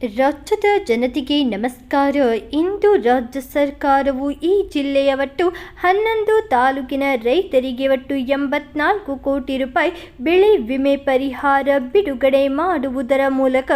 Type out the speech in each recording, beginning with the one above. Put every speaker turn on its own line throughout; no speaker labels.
ರಾಜ್ಯದ ಜನತೆಗೆ ನಮಸ್ಕಾರ. ಇಂದು ರಾಜ್ಯ ಸರ್ಕಾರವು ಈ ಜಿಲ್ಲೆಯ ಒಟ್ಟು ಹನ್ನೊಂದು ತಾಲೂಕಿನ ರೈತರಿಗೆ ಒಟ್ಟು ಎಂಬತ್ನಾಲ್ಕು ಕೋಟಿ ರೂಪಾಯಿ ಬೆಳೆ ವಿಮೆ ಪರಿಹಾರ ಬಿಡುಗಡೆ ಮಾಡುವುದರ ಮೂಲಕ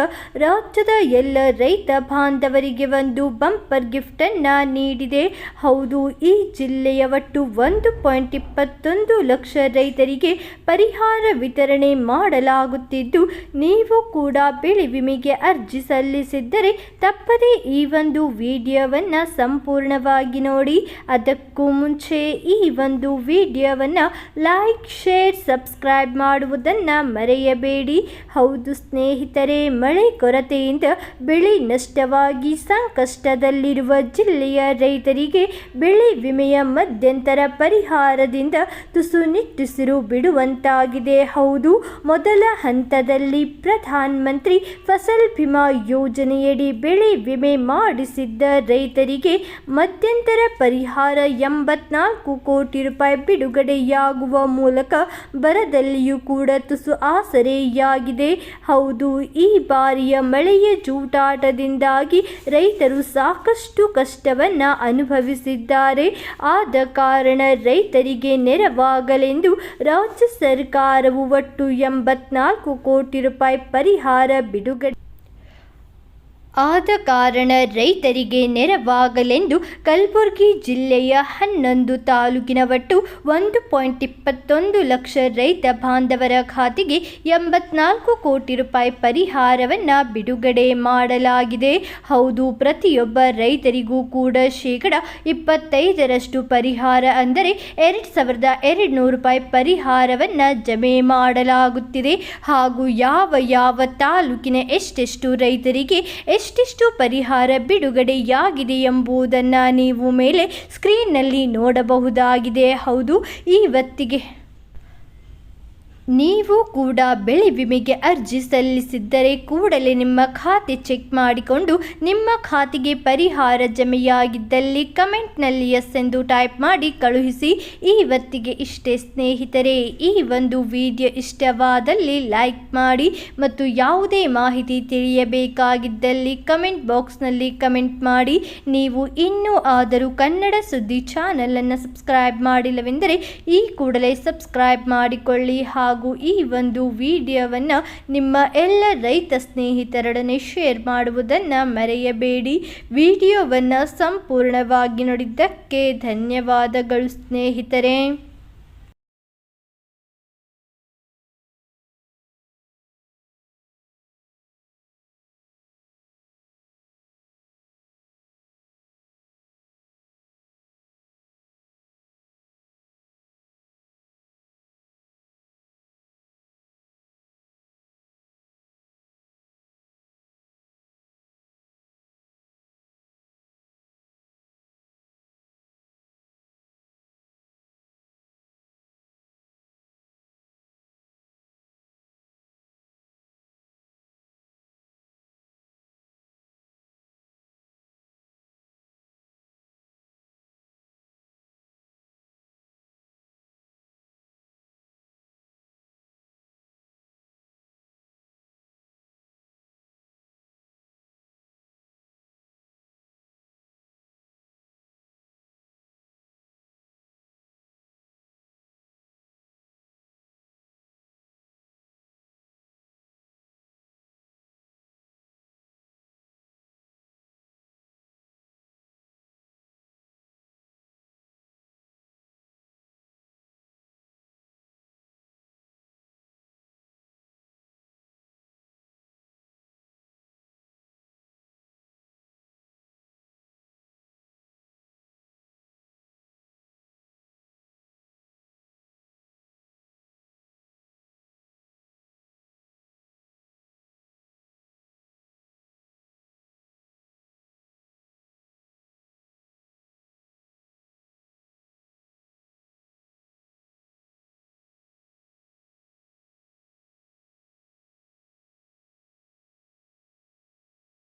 ರಾಜ್ಯದ ಎಲ್ಲ ರೈತ ಬಾಂಧವರಿಗೆ ಒಂದು ಬಂಪರ್ ಗಿಫ್ಟನ್ನು ನೀಡಿದೆ. ಹೌದು, ಈ ಜಿಲ್ಲೆಯ ಒಟ್ಟು ಒಂದು ಪಾಯಿಂಟ್ ಇಪ್ಪತ್ತೊಂದು ಲಕ್ಷ ರೈತರಿಗೆ ಪರಿಹಾರ ವಿತರಣೆ ಮಾಡಲಾಗುತ್ತಿದ್ದು, ನೀವು ಕೂಡ ಬೆಳೆ ವಿಮೆಗೆ ಅರ್ಜಿ ಸಲ್ಲಿಸಿದ್ದರೆ ತಪ್ಪದೇ ಈ ಒಂದು ವಿಡಿಯೋವನ್ನು ಸಂಪೂರ್ಣವಾಗಿ ನೋಡಿ, ಅದಕ್ಕೂ ಮುಂಚೆ ಈ ಒಂದು ವಿಡಿಯೋವನ್ನು ಲೈಕ್, ಶೇರ್, ಸಬ್ಸ್ಕ್ರೈಬ್ ಮಾಡುವುದನ್ನು ಮರೆಯಬೇಡಿ. ಹೌದು ಸ್ನೇಹಿತರೆ, ಮಳೆ ಕೊರತೆಯಿಂದ ಬೆಳೆ ನಷ್ಟವಾಗಿ ಸಂಕಷ್ಟದಲ್ಲಿರುವ ಜಿಲ್ಲೆಯ ರೈತರಿಗೆ ಬೆಳೆ ವಿಮೆಯ ಮಧ್ಯಂತರ ಪರಿಹಾರದಿಂದ ತುಸು ನಿಟ್ಟುಸಿರು ಬಿಡುವಂತಾಗಿದೆ. ಹೌದು, ಮೊದಲ ಹಂತದಲ್ಲಿ ಪ್ರಧಾನ ಮಂತ್ರಿ ಫಸಲ್ ಬಿಮಾ ಯೋಜನೆಯಡಿ ಬೆಳೆ ವಿಮೆ ಮಾಡಿಸಿದ್ದ ರೈತರಿಗೆ ಮಧ್ಯಂತರ ಪರಿಹಾರ ಎಂಬತ್ನಾಲ್ಕು ಕೋಟಿ ರೂಪಾಯಿ ಬಿಡುಗಡೆಯಾಗುವ ಮೂಲಕ ಬರದಲ್ಲಿಯೂ ಕೂಡ ತುಸು ಆಸರೆಯಾಗಿದೆ. ಹೌದು, ಈ ಬಾರಿಯ ಮಳೆಯ ಜೂಟಾಟದಿಂದಾಗಿ ರೈತರು ಸಾಕಷ್ಟು ಕಷ್ಟವನ್ನು ಅನುಭವಿಸಿದ್ದಾರೆ. ಆದ ಕಾರಣ ರೈತರಿಗೆ ನೆರವಾಗಲೆಂದು ರಾಜ್ಯ ಸರ್ಕಾರವು ಒಟ್ಟು ಎಂಬತ್ನಾಲ್ಕು ಕೋಟಿ ರೂಪಾಯಿ ಪರಿಹಾರ ಬಿಡುಗಡೆ ಆದ ಕಾರಣ ರೈತರಿಗೆ ನೆರವಾಗಲೆಂದು ಕಲಬುರಗಿ ಜಿಲ್ಲೆಯ ಹನ್ನೊಂದು ತಾಲೂಕಿನ ಒಟ್ಟು ಒಂದು ಪಾಯಿಂಟ್ ಇಪ್ಪತ್ತೊಂದು ಲಕ್ಷ ರೈತ ಬಾಂಧವರ ಖಾತೆಗೆ ಎಂಬತ್ನಾಲ್ಕು ಕೋಟಿ ರೂಪಾಯಿ ಪರಿಹಾರವನ್ನು ಬಿಡುಗಡೆ ಮಾಡಲಾಗಿದೆ. ಹೌದು, ಪ್ರತಿಯೊಬ್ಬ ರೈತರಿಗೂ ಕೂಡ ಶೇಕಡ ಇಪ್ಪತ್ತೈದರಷ್ಟು ಪರಿಹಾರ ಅಂದರೆ ಎರಡು ಸಾವಿರದ ಎರಡು ನೂರು ರೂಪಾಯಿ ಪರಿಹಾರವನ್ನು ಜಮೆ ಮಾಡಲಾಗುತ್ತಿದೆ. ಹಾಗೂ ಯಾವ ಯಾವ ತಾಲೂಕಿನ ಎಷ್ಟೆಷ್ಟು ರೈತರಿಗೆ ಎಷ್ಟೆಷ್ಟು ಪರಿಹಾರ ಬಿಡುಗಡೆಯಾಗಿದೆ ಎಂಬುದನ್ನು ನೀವು ಮೇಲೆ ಸ್ಕ್ರೀನ್ನಲ್ಲಿ ನೋಡಬಹುದಾಗಿದೆ. ಹೌದು ಇವತ್ತಿಗೆ ನೀವು ಕೂಡ ಬೆಳೆ ವಿಮೆಗೆ ಅರ್ಜಿ ಸಲ್ಲಿಸಿದ್ದರೆ ಕೂಡಲೇ ನಿಮ್ಮ ಖಾತೆ ಚೆಕ್ ಮಾಡಿಕೊಂಡು ನಿಮ್ಮ ಖಾತೆಗೆ ಪರಿಹಾರ ಜಮೆಯಾಗಿದ್ದಲ್ಲಿ ಕಮೆಂಟ್ನಲ್ಲಿ ಎಸ್ ಎಂದು ಟೈಪ್ ಮಾಡಿ ಕಳುಹಿಸಿ. ಇವತ್ತಿಗೆ ಇಷ್ಟೇ ಸ್ನೇಹಿತರೆ, ಈ ಒಂದು ವಿಡಿಯೋ ಇಷ್ಟವಾದಲ್ಲಿ ಲೈಕ್ ಮಾಡಿ ಮತ್ತು ಯಾವುದೇ ಮಾಹಿತಿ ತಿಳಿಯಬೇಕಾಗಿದ್ದಲ್ಲಿ ಕಮೆಂಟ್ ಬಾಕ್ಸ್ನಲ್ಲಿ ಕಮೆಂಟ್ ಮಾಡಿ. ನೀವು ಇನ್ನೂ ಆದರೂ ಕನ್ನಡ ಸುದ್ದಿ ಚಾನಲನ್ನು ಸಬ್ಸ್ಕ್ರೈಬ್ ಮಾಡಿಲ್ಲವೆಂದರೆ ಈ ಕೂಡಲೇ ಸಬ್ಸ್ಕ್ರೈಬ್ ಮಾಡಿಕೊಳ್ಳಿ ಹಾಗೂ ಈ ಒಂದು ವಿಡಿಯೋವನ್ನು ನಿಮ್ಮ ಎಲ್ಲ ರೈತ ಸ್ನೇಹಿತರೊಡನೆ ಶೇರ್ ಮಾಡುವುದನ್ನು ಮರೆಯಬೇಡಿ. ವಿಡಿಯೋವನ್ನು ಸಂಪೂರ್ಣವಾಗಿ ನೋಡಿದ್ದಕ್ಕೆ ಧನ್ಯವಾದಗಳು ಸ್ನೇಹಿತರೆ.